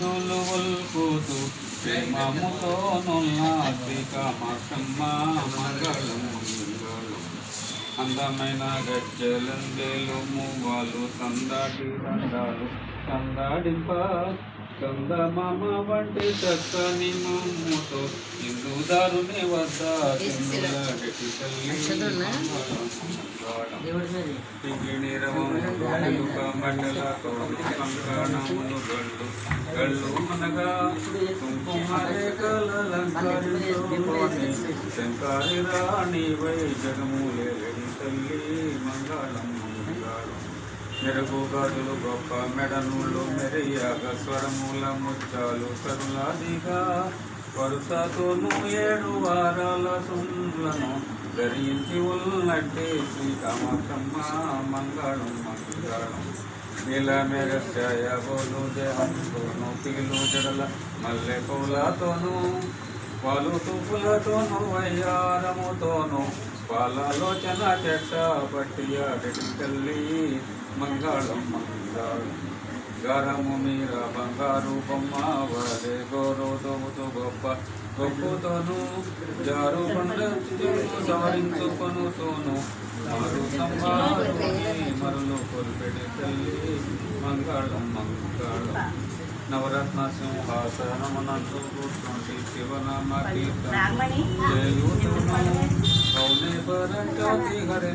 భక్తులు ఒల్కుతూ ప్రేమముతో నుల్లాత్రిక మాకమ్మ మంగళం అందమైన గజ్జలందేలు మువ్వాలు సందాటి రండాలు సందాడింప కందమామ వంటి చక్కని మమ్ముతో హిందూదారుని వద్ద మండల గళ్ళు. గళ్ళు మనగా కుంకుమ రేఖలంకరించుకొని శంకారి రాణి వై తల్లి మంగళం మంగళం మెరుగు గాజులు గొప్ప మెడనుళ్ళు మెరియగ స్వరముల ముత్యాలు కరులాదిగా వరుసతోను ఏడు వారాల సుండ్లను ధరించి ఉన్నట్టే శ్రీకామకమ్మ మంగళం మంగళం. నీల మెరసాయ బోలు దేహంతోను పీలు జడల మల్లె పూలతోను పలు తుప్పులతోను వయ్యారముతోను పాలలోచన చెట్ట పట్టి ఆడటి తల్లి మంగళం మంగళం. గరము మీర బంగారు బొమ్మ వరే గోరు గొప్ప గొప్పతోను జారు పండ సారించుకొనుతోను మరు సంభారుని మరులు కొల్పెడి తల్లి మంగళం మంగళం. నవరత్న సింహాసనమునందు కూర్చుండి శివనామ కీర్తన. హరి నిన్ను